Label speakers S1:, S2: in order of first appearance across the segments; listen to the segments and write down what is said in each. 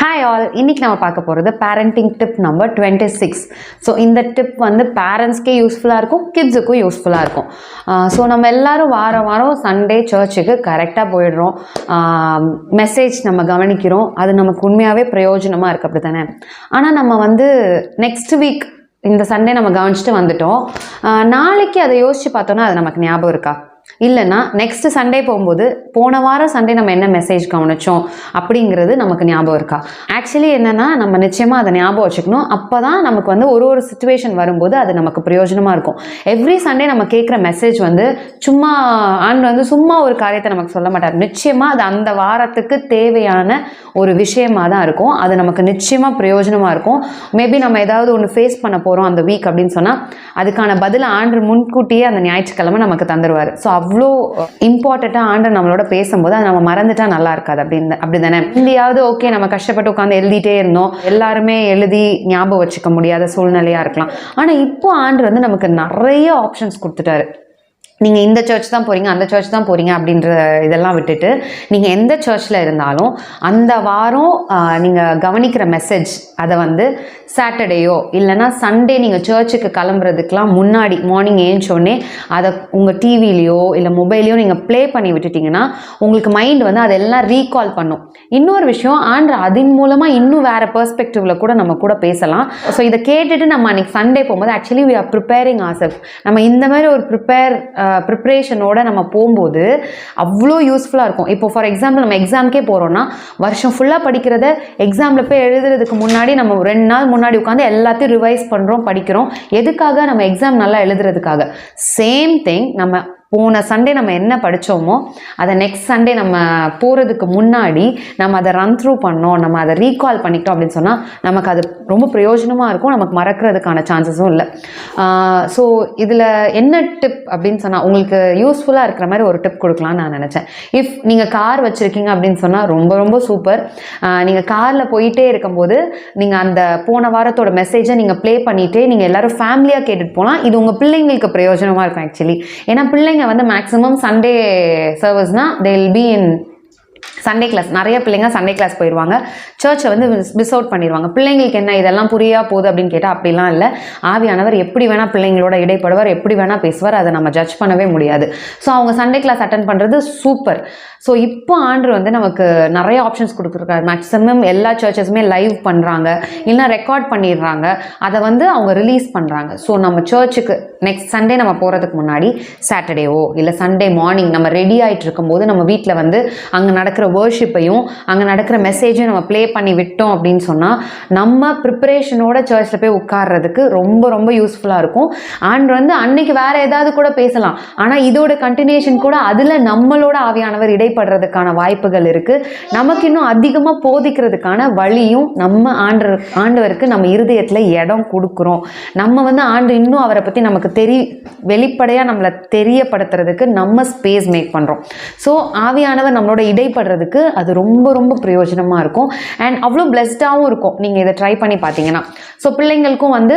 S1: Hi all இன்னைக்கு நம்ம பார்க்க போகிறது parenting tip number twenty six so இந்த டிப் வந்து பேரண்ட்ஸ்க்கே யூஸ்ஃபுல்லாக இருக்கும் கிட்ஸுக்கும் யூஸ்ஃபுல்லாக இருக்கும். ஸோ நம்ம எல்லாரும் வாரம் வாரம் சண்டே சர்ச்சுக்கு கரெக்டாக போயிடுறோம். மெசேஜ் நம்ம கவனிக்கிறோம். அது நமக்கு உண்மையாகவே பிரயோஜனமாக இருக்குது அப்படி தானே ஆனால் நம்ம வந்து நெக்ஸ்ட் வீக் இந்த சண்டே நம்ம கவனிச்சுட்டு வந்துட்டோம். நாளைக்கு அதை யோசித்து பார்த்தோன்னா அது நமக்கு ஞாபகம் இருக்கா? இல்லைன்னா நெக்ஸ்ட் சண்டே போகும்போது போன வாரம் சண்டே நம்ம என்ன மெசேஜ் கவனிச்சோம் அப்படிங்கிறது நமக்கு ஞாபகம் இருக்கா? ஆக்சுவலி என்னன்னா நம்ம நிச்சயமாக அதை ஞாபகம் வச்சுக்கணும். அப்போ தான் நமக்கு வந்து ஒரு ஒரு சுச்சுவேஷன் வரும்போது அது நமக்கு பிரயோஜனமாக இருக்கும். எவ்ரி சண்டே நம்ம கேட்குற மெசேஜ் வந்து சும்மா ஆண்டு வந்து சும்மா ஒரு காரியத்தை நமக்கு சொல்ல மாட்டார். நிச்சயமாக அது அந்த வாரத்துக்கு தேவையான ஒரு விஷயமா தான் இருக்கும். அது நமக்கு நிச்சயமாக பிரயோஜனமாக இருக்கும். மேபி நம்ம ஏதாவது ஒன்று ஃபேஸ் பண்ண போகிறோம் அந்த வீக் அப்படின்னு சொன்னால் அதுக்கான பதில் ஆண்டு முன்கூட்டியே அந்த ஞாயிற்றுக்கிழமை நமக்கு தந்துடுவார் ஸோ அவ்வளோ இம்பார்ட்டண்ட்டாக ஆண்டு நம்மளோட பேசும்போது அதை நம்ம மறந்துட்டா நல்லா இருக்காது. அப்படின்னு அப்படி தானே? இந்தியாவது ஓகே நம்ம கஷ்டப்பட்டு உட்காந்து எழுதிட்டே இருந்தோம். எல்லாருமே எழுதி ஞாபகம் வச்சுக்க முடியாத சூழ்நிலையாக இருக்கலாம். ஆனால் இப்போ ஆண்டு வந்து நமக்கு நிறைய ஆப்ஷன்ஸ் கொடுத்துட்டாரு. நீங்கள் இந்த சர்ச் தான் போகிறீங்க அந்த சர்ச் தான் போகிறீங்க அப்படின்ற இதெல்லாம் விட்டுட்டு நீங்கள் எந்த சர்ச்சில் இருந்தாலும் அந்த வாரம் நீங்கள் கவனிக்கிற மெசேஜ் அதை வந்து சாட்டர்டேயோ இல்லைன்னா சண்டே நீங்கள் சர்ச்சுக்கு கிளம்புறதுக்கெலாம் முன்னாடி மார்னிங் ஏஞ்சோடனே அதை உங்கள் டிவிலேயோ இல்லை மொபைலையோ நீங்கள் ப்ளே பண்ணி விட்டுட்டிங்கன்னா உங்களுக்கு மைண்ட் வந்து அதெல்லாம் ரீகால் பண்ணும். இன்னொரு விஷயம் ஆண்ட்ரு அதன் மூலமாக இன்னும் வேறு பெர்ஸ்பெக்டிவில் கூட நம்ம கூட பேசலாம். ஸோ இதை கேட்டுட்டு நம்ம அன்றைக்கி சண்டே போகும்போது actually we are preparing our self நம்ம இந்த மாதிரி ஒரு ப்ரிப்பேர் ப்ரிப்ரேஷனோட நம்ம போகும்போது அவ்வளோ யூஸ்ஃபுல்லாக இருக்கும். இப்போ ஃபார் எக்ஸாம்பிள் நம்ம எக்ஸாம்க்கே போகிறோன்னா வருஷம் ஃபுல்லாக படிக்கிறத எக்ஸாமில் போய் எழுதுறதுக்கு முன்னாடி நம்ம ரெண்டு நாள் முன்னாடி உட்காந்து எல்லாத்தையும் ரிவைஸ் பண்ணுறோம் படிக்கிறோம். எதுக்காக நம்ம எக்ஸாம் நல்லா எழுதுறதுக்காக? சேம் திங் நம்ம போன சண்டே நம்ம என்ன படித்தோமோ அதை நெக்ஸ்ட் சண்டே நம்ம போகிறதுக்கு முன்னாடி நம்ம அதை ரன் த்ரூ பண்ணோம் நம்ம அதை ரீகால் பண்ணிட்டோம் அப்படின்னு சொன்னால் நமக்கு அது ரொம்ப பிரயோஜனமாக இருக்கும் நமக்கு மறக்கிறதுக்கான சான்சஸும் இல்லை. ஸோ இதில் என்ன டிப் அப்படின்னு சொன்னால் உங்களுக்கு யூஸ்ஃபுல்லாக இருக்கிற மாதிரி ஒரு டிப் கொடுக்கலாம்னு நான் நினச்சேன். இஃப் நீங்கள் கார் வச்சுருக்கீங்க அப்படின்னு சொன்னால் ரொம்ப ரொம்ப சூப்பர் நீங்கள் காரில் போயிட்டே இருக்கும்போது நீங்கள் அந்த போன வாரத்தோட மெசேஜை நீங்கள் ப்ளே பண்ணிகிட்டே நீங்கள் எல்லோரும் ஃபேமிலியாக கேட்டுட்டு போகலாம் இது உங்கள் பிள்ளைங்களுக்கு பிரயோஜனமாக இருக்கும் ஆக்சுவலி ஏன்னா பிள்ளைங்க வந்து maximum Sunday சர்வீஸ்னால் they will be in Sunday class நிறைய பிள்ளைங்க சண்டே கிளாஸ் போயிடுவாங்க சர்ச்சை வந்து மிஸ் அவுட் பண்ணிடுவாங்க பிள்ளைங்களுக்கு என்ன இதெல்லாம் புரியா போகுது அப்படின்னு கேட்டால் அப்படிலாம் இல்லை. ஆவியானவர் எப்படி வேணால் பிள்ளைங்களோட இடைப்படுவார் எப்படி வேணால் பேசுவார் அதை நம்ம ஜட்ஜ் பண்ணவே முடியாது. ஸோ அவங்க சண்டே கிளாஸ் அட்டன் பண்ணுறது சூப்பர் ஸோ இப்போ ஆண்டு வந்து நமக்கு நிறைய ஆப்ஷன்ஸ் கொடுத்துருக்காரு. மேக்ஸிமம் எல்லா சர்ச்சஸுமே லைவ் பண்ணுறாங்க இல்லைனா ரெக்கார்ட் பண்ணிடுறாங்க. அதை வந்து அவங்க ரிலீஸ் பண்ணுறாங்க ஸோ நம்ம சர்ச்சுக்கு நெக்ஸ்ட் சண்டே நம்ம போகிறதுக்கு முன்னாடி சாட்டர்டேவோ இல்லை சண்டே மார்னிங் நம்ம ரெடி ஆகிட்டு இருக்கும்போது நம்ம வீட்டில் வந்து அங்கே நடக்கிற வேர்ஷிப்பையும் அங்கே நடக்கிற மெசேஜையும் நம்ம ப்ளே பண்ணி விட்டோம் அப்படின்னு சொன்னால் நம்ம ப்ரிப்பரேஷனோட சர்ச்சில் போய் உட்கார்றதுக்கு ரொம்ப ரொம்ப யூஸ்ஃபுல்லாக இருக்கும். அண்ட் வந்து அன்னைக்கு வேறு ஏதாவது கூட பேசலாம். ஆனால் இதோட கண்டினியூஷன் கூட அதில் நம்மளோட ஆவியானவர் இடைப்படுறதுக்கான வாய்ப்புகள் இருக்குது நமக்கு இன்னும் அதிகமாக போதிக்கிறதுக்கான வழியும் நம்ம ஆண்டு ஆண்டவருக்கு நம்ம இருதயத்தில் இடம் கொடுக்குறோம். நம்ம வந்து ஆண்டு இன்னும் அவரை பற்றி நமக்கு தெரி வெளிப்படையாக நம்மளை தெரியப்படுத்துறதுக்கு நம்ம ஸ்பேஸ் மேக் பண்ணுறோம் ஸோ ஆவியானவர் நம்மளோட இடைப்படுறதுக்கு அது ரொம்ப ரொம்ப பிரயோஜனமாக இருக்கும். அண்ட் அவ்வளோ பிளெஸ்டாகவும் இருக்கும். நீங்கள் இதை ட்ரை பண்ணி பார்த்தீங்கன்னா. ஸோ பிள்ளைங்களுக்கும் வந்து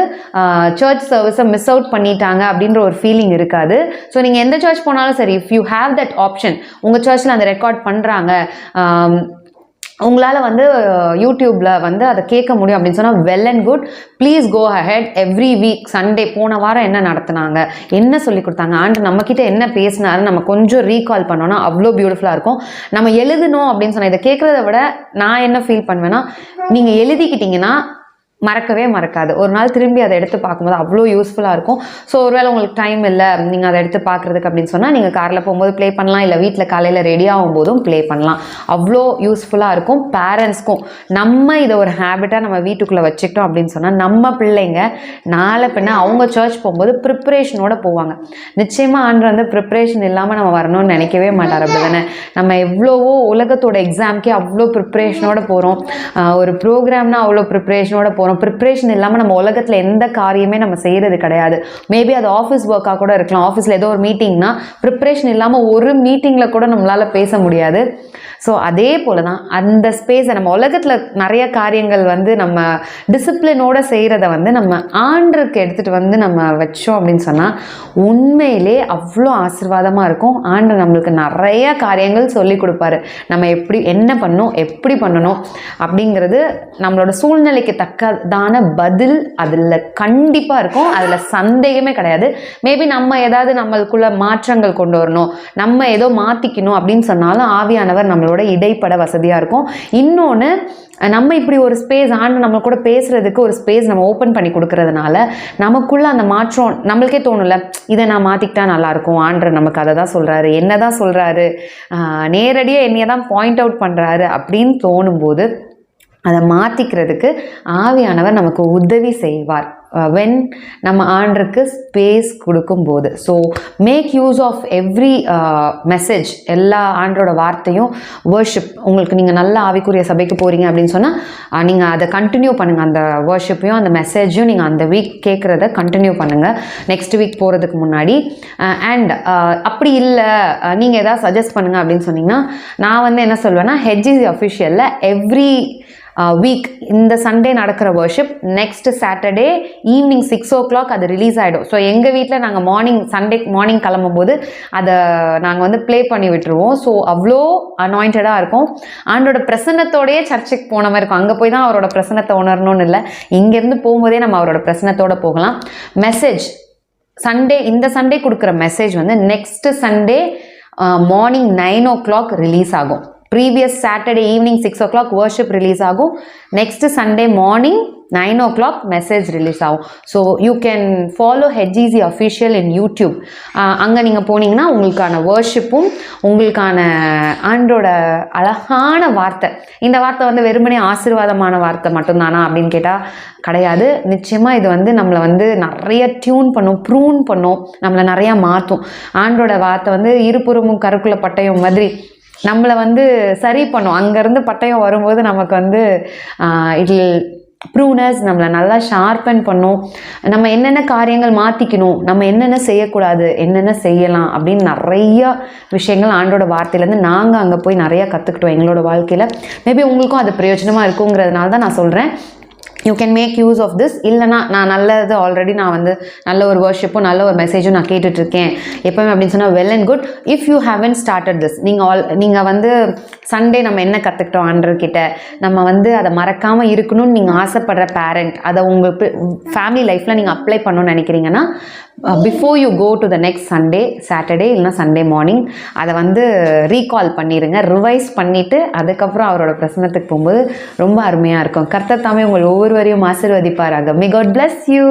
S1: சர்ச் சர்வீஸை மிஸ் அவுட் பண்ணிட்டாங்க அப்படின்ற ஒரு ஃபீலிங் இருக்காது. ஸோ நீங்கள் எந்த சர்ச் போனாலும் சரி if you have that option உங்கள் சர்ச்சில் அந்த ரெக்கார்ட் பண்ணுறாங்க உங்களால் வந்து யூடியூப்பில் வந்து அதை கேட்க முடியும் அப்படின்னு சொன்னால் well and good please go ahead every week Sunday போன வாரம் என்ன நடத்துனாங்க? என்ன சொல்லி கொடுத்தாங்க? ஆண்டு நம்மக்கிட்ட என்ன பேசினாரு நம்ம கொஞ்சம் ரீகால் பண்ணோன்னா அவ்வளோ பியூட்டிஃபுல்லாக இருக்கும். நம்ம எழுதணும் அப்படின்னு சொன்னால் இதை கேட்குறத விட நான் என்ன ஃபீல் பண்ணுவேன்னா நீங்கள் எழுதிக்கிட்டிங்கன்னா மறக்கவே மறக்காது. ஒரு நாள் திரும்பி அதை எடுத்து பார்க்கும்போது அவ்வளோ யூஸ்ஃபுல்லாக இருக்கும். ஸோ ஒருவேளை உங்களுக்கு டைம் இல்லை நீங்கள் அதை எடுத்து பார்க்குறதுக்கு அப்படின்னு சொன்னால் நீங்கள் காரில் போகும்போது ப்ளே பண்ணலாம். இல்லை வீட்டில் காலையில் ரெடி ஆகும் போதும் ப்ளே பண்ணலாம். அவ்வளோ யூஸ்ஃபுல்லாக இருக்கும். பேரண்ட்ஸ்க்கும் நம்ம இதை ஒரு ஹேபிட்டாக நம்ம வீட்டுக்குள்ளே வச்சுக்கிட்டோம் அப்படின்னு சொன்னால் நம்ம பிள்ளைங்க நாளை பின்ன அவங்க சர்ச் போகும்போது ப்ரிப்ரேஷனோட போவாங்க. நிச்சயமாக ஆண்டு வந்து ப்ரிப்ரேஷன் இல்லாமல் நம்ம வரணும்னு நினைக்கவே மாட்டார். அப்படி தானே நம்ம எவ்வளவோ உலகத்தோட எக்ஸாம்க்கே அவ்வளோ ப்ரிப்ரேஷனோட போகிறோம் ஒரு ப்ரோக்ராம்னா அவ்வளோ ப்ரிப்ரேஷனோட போகிறோம் ப்ரிப்ரேஷன் இல்லாமல் நம்ம உலகத்தில் எந்த காரியமே நம்ம செய்கிறது கிடையாது. மேபி அது ஆஃபீஸ் ஒர்க்காக கூட இருக்கலாம். ஆஃபீஸில் ஏதோ ஒரு மீட்டிங்னா ப்ரிப்ரேஷன் இல்லாமல் ஒரு மீட்டிங்கில் கூட நம்மளால் பேச முடியாது. ஸோ அதே போல தான் அந்த ஸ்பேஸை நம்ம உலகத்தில் நிறைய காரியங்கள் வந்து நம்ம டிசிப்ளினோட செய்கிறத வந்து நம்ம ஆண்டருக்கு எடுத்துகிட்டு வந்து நம்ம வச்சோம் அப்படின்னு சொன்னால் உண்மையிலே அவ்வளோ ஆசீர்வாதமாக இருக்கும். ஆண்டு நம்மளுக்கு நிறைய காரியங்கள் சொல்லி கொடுப்பாரு. நம்ம எப்படி என்ன பண்ணணும் எப்படி பண்ணணும் அப்படிங்கிறது நம்மளோட சூழ்நிலைக்கு அதற்கான பதில் அதில் கண்டிப்பாக இருக்கும். அதில் சந்தேகமே கிடையாது. மேபி நம்ம ஏதாவது நம்மளுக்குள்ள மாற்றங்கள் கொண்டு வரணும். நம்ம ஏதோ மாற்றிக்கணும் அப்படின்னு சொன்னாலும் ஆவியானவர் நம்மளோட இடைப்பட வசதியாக இருக்கும். இன்னொன்று நம்ம இப்படி ஒரு ஸ்பேஸ் ஆண்டு நம்ம கூட பேசுகிறதுக்கு ஒரு ஸ்பேஸ் நம்ம ஓப்பன் பண்ணி கொடுக்கறதுனால நமக்குள்ள அந்த மாற்றம் நம்மளுக்கே தோணும்ல இதை நான் மாற்றிக்கிட்டா நல்லாயிருக்கும் ஆண்டு நமக்கு அதை தான் சொல்கிறாரு என்ன தான் சொல்கிறாரு நேரடியாக என்னையை தான் பாயிண்ட் அவுட் பண்ணுறாரு அப்படின்னு தோணும்போது அதை மாற்றிக்கிறதுக்கு ஆவியானவர் நமக்கு உதவி செய்வார். Uh, வென் நம்ம ஆண்டருக்கு ஸ்பேஸ் கொடுக்கும்போது. So make use of every message எல்லா ஆண்டரோட வார்த்தையும் வர்ஷிப் உங்களுக்கு நீங்கள் நல்ல ஆவிக்குரிய சபைக்கு போகிறீங்க அப்படின்னு சொன்னால் uh, நீங்கள் அதை கண்டினியூ பண்ணுங்கள் அந்த வர்ஷிப்பையும் அந்த மெசேஜையும் நீங்கள் அந்த வீக் கேட்குறத கண்டினியூ பண்ணுங்கள் நெக்ஸ்ட் வீக் போகிறதுக்கு முன்னாடி uh, அண்ட் அப்படி இல்லை நீங்கள் எதாவது சஜஸ்ட் பண்ணுங்கள் அப்படின்னு சொன்னீங்கன்னா நான் வந்து என்ன சொல்வேன்னா ஹெச்இசி அஃபிஷியலில் எவ்ரி வீக் இந்த சண்டே நடக்கிற worship next Saturday evening six o'clock அது ரிலீஸ் ஆகிடும் ஸோ எங்கள் வீட்டில் நாங்கள் மார்னிங் சண்டே மார்னிங் கிளம்பும்போது அதை நாங்கள் வந்து ப்ளே பண்ணி விட்டுருவோம். ஸோ அவ்வளோ அனாயிண்டடாக இருக்கும். ஆண்டோட பிரசன்னத்தோடயே சர்ச்சுக்கு போன மாதிரி இருக்கும் அங்கே போய் தான் அவரோட பிரசன்னத்தை உணரணும்னு இல்லை. இங்கேருந்து போகும்போதே நம்ம அவரோட பிரசன்னத்தோட போகலாம். மெசேஜ் சண்டே இந்த சண்டே கொடுக்குற மெசேஜ் வந்து next Sunday morning nine o'clock release ஆகும். Previous Saturday evening six o'clock worship release ஆகும் next Sunday morning nine o'clock message release ஆகும் so you can follow HEC official in YouTube அங்கே நீங்கள் போனீங்கன்னா உங்களுக்கான வேர்ஷிப்பும் உங்களுக்கான ஆண்டோட அழகான வார்த்தை. இந்த வார்த்தை வந்து வெறுமனே ஆசீர்வாதமான வார்த்தை மட்டும்தானா அப்படின்னு கேட்டால் கிடையாது. நிச்சயமாக இது வந்து நம்மளை வந்து நிறைய டியூன் பண்ணும் ப்ரூன் பண்ணும் நம்மளை நிறையா மாற்றும். ஆண்டோட வார்த்தை வந்து இருபுறமும் கருக்குள்ள பட்டயம் மாதிரி நம்மளை வந்து சரி பண்ணும். அங்கேருந்து பட்டயம் வரும்போது நமக்கு வந்து இட் ப்ரூனஸ் நம்மளை நல்லா ஷார்பன் பண்ணும். நம்ம என்னென்ன காரியங்கள் மாற்றிக்கணும் நம்ம என்னென்ன செய்யக்கூடாது? என்னென்ன செய்யலாம்? அப்படின்னு நிறையா விஷயங்கள் ஆண்டோட வார்த்தையிலேருந்து நாங்கள் அங்கே போய் நிறையா கற்றுக்கிட்டோம் எங்களோட வாழ்க்கையில். மேபி உங்களுக்கும் அது பிரயோஜனமாக இருக்குங்கிறதுனால தான் நான் சொல்கிறேன் you can make use of this இல்லைனா நான் நல்லது ஆல்ரெடி நான் வந்து நல்ல ஒரு வர்ஷிப்பும் நல்ல ஒரு மெசேஜும் நான் கேட்டுட்ருக்கேன் எப்போவுமே அப்படின்னு சொன்னால் well and good if you haven't started this நீங்கள் ஆல் நீங்கள் வந்து சண்டே நம்ம என்ன கற்றுக்கிட்டோம் ஆண்டர்கிட்ட நம்ம வந்து அதை மறக்காமல் இருக்கணும்னு நீங்கள் ஆசைப்படுற பேரண்ட் அதை உங்கள் ஃபேமிலி லைஃப்பில் நீங்கள் அப்ளை பண்ணணும்னு நினைக்கிறீங்கன்னா before you go to the next Sunday Saturday இல்லைனா சண்டே மார்னிங் அதை வந்து ரீகால் பண்ணிடுங்க ரிவைஸ் பண்ணிவிட்டு அதுக்கப்புறம் அவரோட பிரசனத்துக்கு போகும்போது ரொம்ப அருமையாக இருக்கும். கர்த்தத்தாமே உங்கள் ஒவ்வொரு ஒவ்வொருவரையும் ஆசிர்வதிப்பாராக. May God bless you